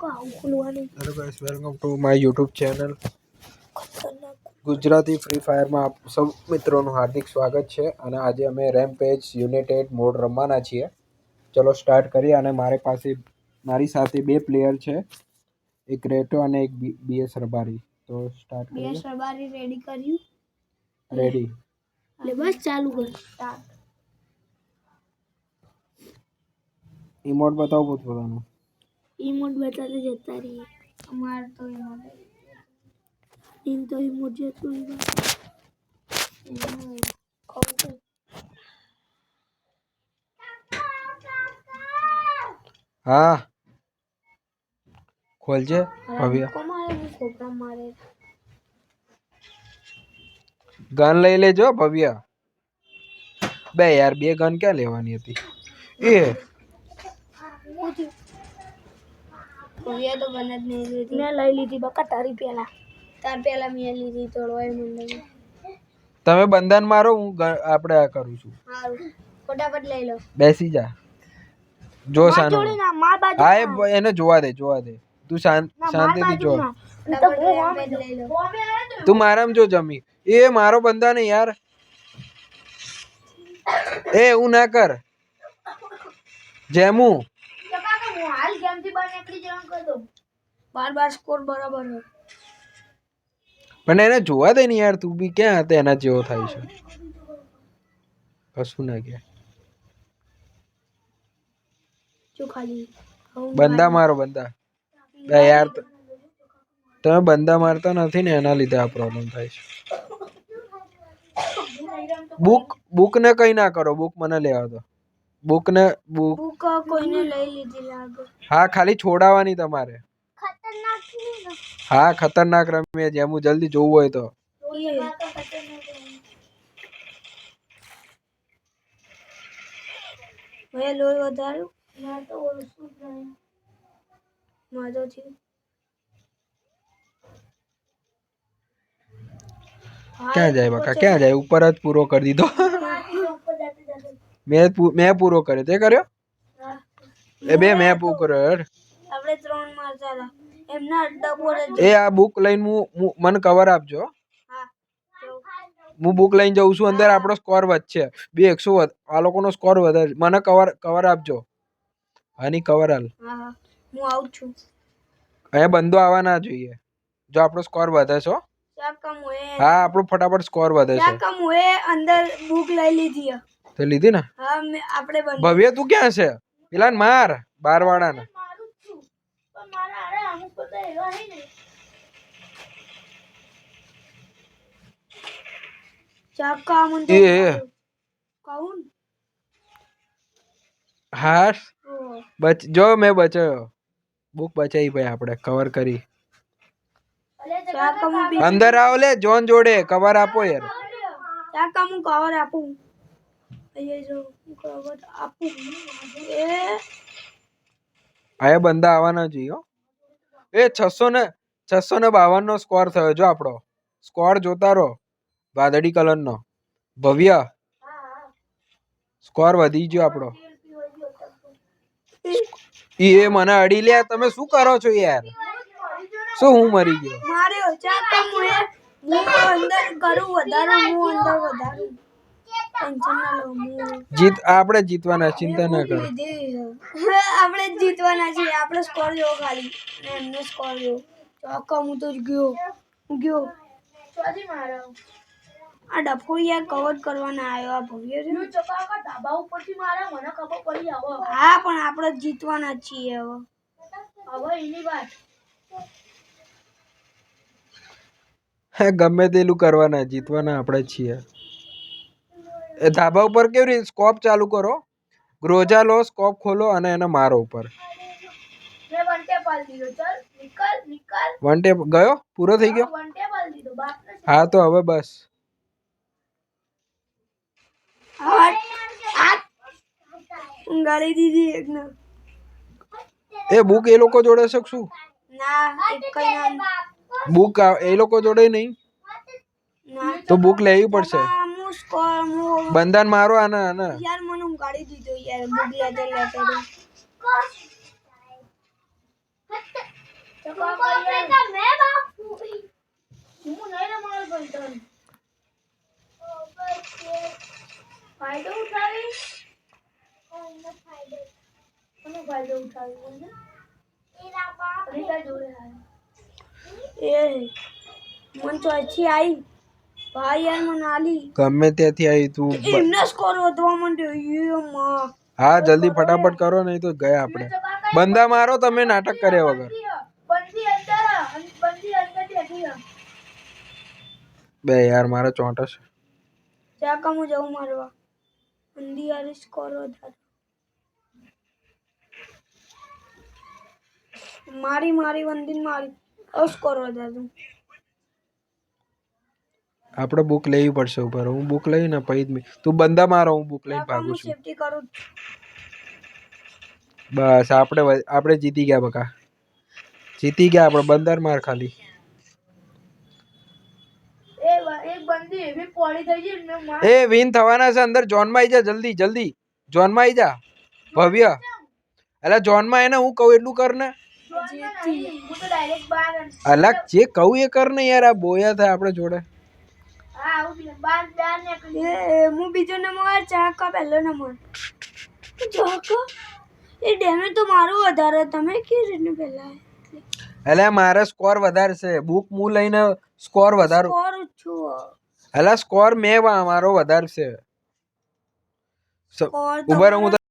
કો આવું ખોલવાનું hello guys welcome to my YouTube channel Gujarati free ફાયરમાં આપ સૌ મિત્રોનું હાર્દિક સ્વાગત છે અને આજે અમે રેમ્પેજ યુનાઇટેડ મોડ રમવાના છીએ. ચલો સ્ટાર્ટ કરીએ અને મારી પાસે મારી સાથે બે પ્લેયર છે. એક રેટો અને એક બીએસ રબારી. તો સ્ટાર્ટ બે કરીએ રબારી રેડી કર્યું? રેડી એટલે બસ ચાલુ કર સ્ટાર્ટ ઇમોટ બતાવો પોતપોતાનું. ઈમોટ બતાતે જતા રહીએ. અમાર તો ઇમોટ ઇન તો ઇમોટ જતું રહ્યું હા. ખોલજે ભવ્ય. ગન લઈ લેજો ભવ્ય. બે યાર બે ગન ક્યાં લેવાની હતી? એ ભવ્યા તો બને જ નહીં લીધી. મેં લઈ લીધી બકા તારી પહેલા તાર પહેલા મેં લીધી તોડવાય મને તમે બંધન મારો હું આપણે આ કરું છું. સારું ફટાફટ લઈ લો. બેસી જા. જો સાનો હા એને જોવા દે જોવા દે. તું શાંત શાંતિથી જો. ફટાફટ લઈ લો તું મારામ જો જમી. એ મારો બંધા ને યાર. એ હું ના કર. જેમુ. બાર બાર સ્કોર બરાબર છે. પણ એને જોવા દે ને યાર તું બી ક્યાં હતા એના જેવો થાય છે. કશું ના કે જો ખાલી? બંદા મારો બંદા. બે યાર તમે બંદા મારતા નથી ને એના લીધે આ પ્રોબ્લેમ થાય છે. બુક બુક ને કઈ ના કરો બુક મને લેવા દો. બુક ને બુક બુક કોઈને લઈ લીધી લાગે. હા ખાલી છોડાવવાની તમારે. ખતરનાક હા ખતરનાક રમીએ જેમ જલ્દી જોવું હોય તો. મેં લોહી વધાર્યું? ના તો ઓછું જ નહીં થયું ક્યાં જાય બકા? ક્યાં જાય? ઉપર જ પૂરો કરી દીધો. મેં મેં પૂરો કર્યો. તે કર્યો? એ બે મેં પૂરો કર્યો આપણે ત્રણ મારતા ચાલા. એમના અડ્ડા એ આ બુક લઈને હું મને કવર આપજો. હું. બુક લઈને જઉં છું અંદર આપણો સ્કોર વધશે. બે એકસો આ લોકોનો સ્કોર વધારે મને કવર કવર આપજો. આની કવર હાલ. હા આવું છું. અહીંયા બંધો આવવા ના જોઈએ. જો આપણો સ્કોર વધે છે હો. આપણો ફટાફટ સ્કોર વધે છે. અંદર બુક લઈ લીધી. તે લીધી ને? હા આપણે ભવ્ય તું ક્યાં છે? પેલા ને માર બાર હે ને. ચાકા મન તો. એ એ. કહું હા ને બચ જો મેં બચાયો બુક બચાવી ભાઈ આપણે કવર કરી. અંદર આવો લે જોન જોડે કવર આપો યાર. ચાકા હું કવર આપું અહીંયા જો હું કવર આપું એ આયા બંદા આવવાના જોઈએ હો. એ છસો ને છસો ને બાવન નો સ્કોર થયો જો આપણો. સ્કોર જોતા રહો. વાદળી કલર નો ભવ્ય. સ્કોર વધી ગયો આપણો. એ મને અડી લે. તમે શું કરો છો યાર? શું હું મરી ગયો? મારે અંદર કરું વધારે હું અંદર વધારું. જીત આપણે જીતવાના ચિંતા ના કરો. આપણે જીતવાના છે આપણે સ્કોર જો ખાલી. અને એમનો સ્કોર જો ચોક્કા હું તો ગયો ગયો. ચોથી મારો આ ડફો યાર કવર કરવાના આવ્યો આ ભવ્ય છે. ધાબા ઉપરથી મારે મને ખબર પડી આવો હા પણ આપણે જ જીતવાના જ છીએ હવે. હવે એની વાત. હે ગમે તેલું કરવાના જીતવાના આપણે છીએ. ધાબા ઉપર કેવી રીતે સ્કોપ ચાલુ કરો? ગ્રોજા લો સ્કોપ ખોલો અને એને મારો ઉપર. વન ટેપ ગયો? પૂરો થઈ ગયો? હા તો હવે બસ. ગાળી દીધી એક ને. એ બુક એ લોકો જોડે છે શું? ના એક કઈ ના. બુક એ લોકો જોડે નહીં? તો બુક લેવી પડશે. બંધન મારો આને આને. યાર મને ઉગાડી દીધો યાર બગલા તે લેતે ફાયદો મન તો અચ્છી આઈ. ભાઈ યાર મને આલી ગમે ત્યાંથી આવી તું બ- એમનો સ્કોર વધવા માંડ્યો યે માં. હા જલ્દી ફટાફટ કરો નહીં તો ગયા આપણે. બંદા મારો તમે નાટક કર્યા વગર. બે યાર મારા ચોંટસ જા હું જાઉં મારવા. બંદી યાર સ્કોર વધારે મારી મારી બંદી મારી. સ્કોર વધારે આપણે બુક લેવી પડશે ઉપર. હું બુક લઈ ને પછી જ તું બંદા મારો હું બુક લઈને ભાગું છું. સેફટી કરું બસ આપણે આપણે જીતી ગયા બકા. જીતી ગયા આપણે બંદર માર ખાલી. એ વિન થવાના છે અંદર જોનમાં આવી જા જલ્દી જલ્દી. જોનમાં આવી જા ભવ્ય. અલા જોનમાં એને હું કહું એટલું કર ને. અલગ જે કહું એ કર ને યાર આ બોયા થાય આપણે જોડે. હા બીજો નંબર ચાકો પહેલો નંબર? ચાકો એ ડેમેજ તો મારું વધારે. તમે કે રીતનું પહેલા? એટલે મારે સ્કોર વધારે છે બુક હું લઈને સ્કોર વધારો. સ્કોર છું. એટલે સ્કોર મેં મારો વધારે છે ઊભા હું